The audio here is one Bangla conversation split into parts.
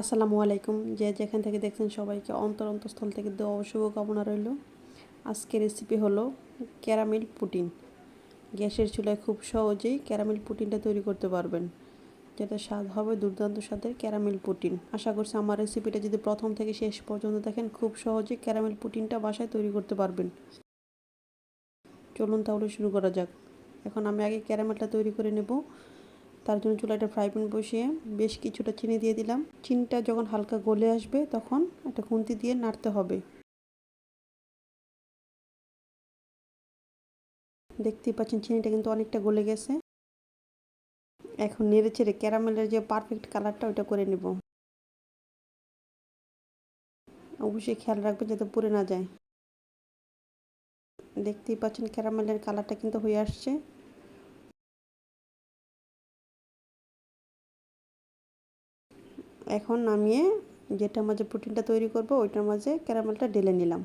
আসসালামু আলাইকুম। যে যেখান থেকে দেখছেন সবাইকে অন্তর অন্তঃস্থল থেকে দেওয়া শুভ কামনা রইল। আজকের রেসিপি হলো ক্যারামেল পুটিন গ্যাসের চুলায় খুব সহজেই ক্যারামেল পুটিনটা তৈরি করতে পারবেন। যেটা স্বাদ হবে, দুর্দান্ত স্বাদের ক্যারামেল পুটিন আশা করছি আমার রেসিপিটা যদি প্রথম থেকে শেষ পর্যন্ত দেখেন, খুব সহজেই ক্যারামেল পুটিনটা বাসায় তৈরি করতে পারবেন। চলুন তাহলে শুরু করা যাক। এখন আমি আগে ক্যারামেলটা তৈরি করে নেব। তার জন্য চুলাটা ফ্রাই প্যান বসিয়ে বেশ কিছুটা চিনি দিয়ে দিলাম। চিনিটা যখন হালকা গলে আসবে তখন একটা খুন্তি দিয়ে নাড়তে হবে। দেখতেই পাচ্ছেন চিনিটা কিন্তু অনেকটা গলে গেছে। এখন নেড়ে চেড়ে ক্যারামেলের যে পারফেক্ট কালারটা ওইটা করে নেব। অবশ্যই খেয়াল রাখবেন যাতে পুড়ে না যায়। দেখতেই পাচ্ছেন ক্যারামেলের কালারটা কিন্তু হয়ে আসছে। এখন নামিয়ে যেটার মাঝে প্রোটিনটা তৈরি করব, ওইটার মাঝে ক্যারামেলটা ঢেলে নিলাম।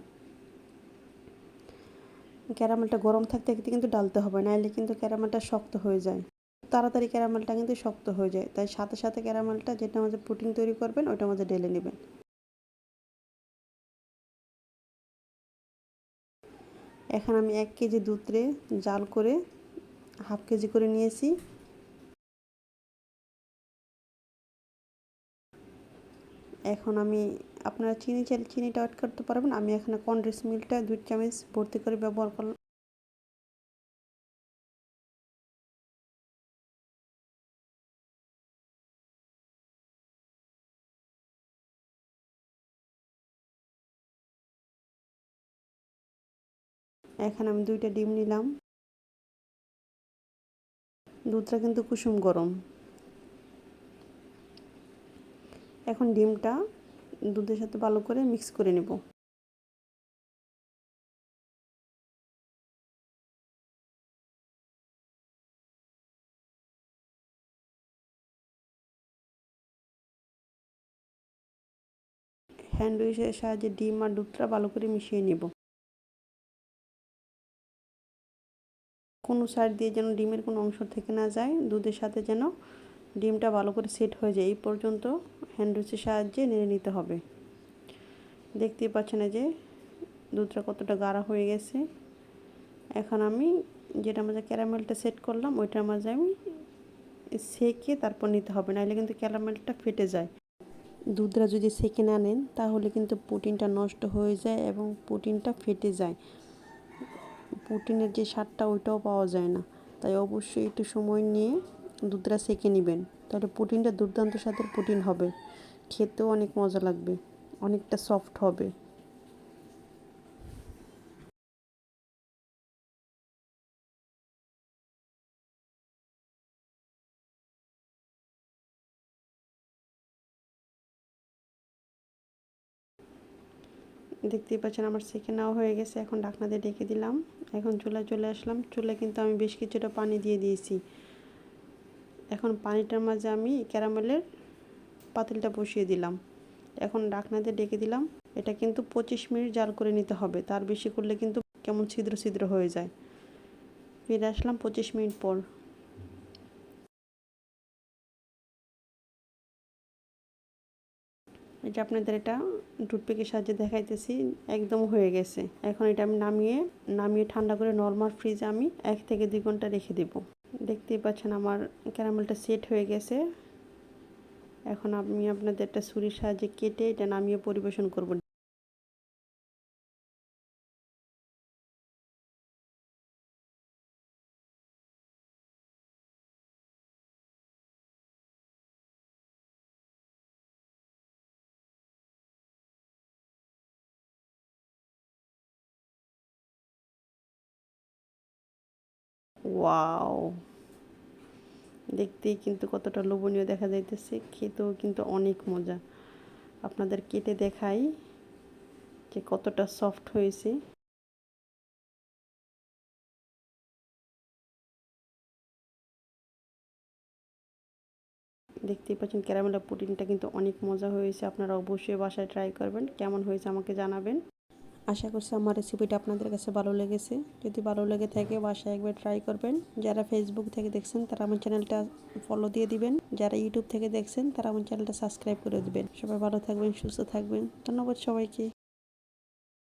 ক্যারামেলটা গরম থাকতে থাকতে কিন্তু ডালতে হবে নাহলে কিন্তু ক্যারামেলটা শক্ত হয়ে যায়। তাড়াতাড়ি ক্যারামেলটা কিন্তু শক্ত হয়ে যায়, তাই সাথে সাথে ক্যারামেলটা যেটা মাঝে প্রোটিন তৈরি করবেন, ওইটার মাঝে ঢেলে নেবেন। এখন আমি এক কেজি দুধরে জাল করে হাফ কেজি করে নিয়েছি। এখন আমি আপনারা চিনি চাইলে চিনিটা অ্যাড করতে পারবেন। আমি এখানে কনডেন্স মিল্কটা দুই চামচ ভর্তি করে ব্যবহার করলাম। এখানে আমি দুইটা ডিম নিলাম। দুধটা কিন্তু কুসুম গরম। এখন ডিমটা দুধের সাথে ভালো করে মিক্স করে নেব। হ্যান্ড উইচের সাহায্যে ডিম আর দুধটা ভালো করে মিশিয়ে নেব। কোনো সাইড দিয়ে যেন ডিমের কোনো অংশ থেকে না যায়, দুধের সাথে যেন ডিমটা ভালো করে সেট হয়ে যায়, এই পর্যন্ত হ্যান্ডউইচের সাহায্যে নেড়ে নিতে হবে। দেখতেই পাচ্ছেন যে দুধটা কতটা গাঢ় হয়ে গেছে। এখন আমি যেটা মাঝে ক্যারামেলটা সেট করলাম ওইটার মাঝে আমি সেকে তারপর নিতে হবে, নাহলে কিন্তু ক্যারামেলটা ফেটে যায়। দুধটা যদি সেকে না নেন, তাহলে কিন্তু প্রোটিনটা নষ্ট হয়ে যায় এবং প্রোটিনটা ফেটে যায়। প্রোটিনের যে স্বাদটা, ওইটাও পাওয়া যায় না। তাই অবশ্যই একটু সময় নিয়ে দুধটা সেঁকে নেবেন। তাহলে প্রোটিনটা দুর্দান্ত স্বাদের প্রোটিন হবে। খেতেও অনেক মজা লাগবে। অনেকটা সফট হবে। দেখতেই পাচ্ছেন আমার সেকে নেওয়া হয়ে গেছে। এখন ঢাকনা দিয়ে ডেকে দিলাম। এখন চুলায় চলে আসলাম। চুলে কিন্তু আমি বেশ কিছুটা পানি দিয়ে দিয়েছি। এখন পানিটার মাঝে আমি ক্যারামেলের পাতিলটা বসিয়ে দিলাম। এখন দিয়ে ডেকে দিলাম। এটা কিন্তু পঁচিশ মিনিট জাল করে নিতে হবে। তার বেশি করলে কিন্তু কেমন ছিদ্র ছিদ্র হয়ে যায়। ফিরে আসলাম পঁচিশ মিনিট পর। এটা আপনাদের এটা টুথপিকের সাহায্যে দেখাইতেছি, একদম হয়ে গেছে। এখন এটা আমি নামিয়ে নামিয়ে ঠান্ডা করে নর্মাল ফ্রিজে আমি এক থেকে দুই ঘণ্টা রেখে দেব। দেখতেই পাচ্ছেন আমার ক্যারামেলটা সেট হয়ে গেছে। এখন আমি আপনাদের একটা ছুরির সাহায্যে কেটে এটা নামিয়ে পরিবেশন করব। ওয়াও দেখতেই কিন্তু কতটা লোভনীয় দেখা যাইতেছে। খেতেও কিন্তু অনেক মজা। আপনাদের কেটে দেখাই যে কতটা সফট হয়েছে। দেখতেই পাচ্ছেন ক্যারামেলা পুডিংটা কিন্তু অনেক মজা হয়েছে। আপনারা অবশ্যই বাসায় ট্রাই করবেন। কেমন হয়েছে আমাকে জানাবেন। আশা করছি আমার রেসিপিটা আপনাদের কাছে ভালো লেগেছে। যদি ভালো লেগে থাকে বাসায় একবার ট্রাই করবেন। যারা ফেসবুক থেকে দেখছেন, তারা আমার চ্যানেলটা ফলো দিয়ে দিবেন। যারা ইউটিউব থেকে দেখছেন, তারা আমার চ্যানেলটা সাবস্ক্রাইব করে দিবেন। সবাই ভালো থাকবেন, সুস্থ থাকবেন। ধন্যবাদ সবাইকে।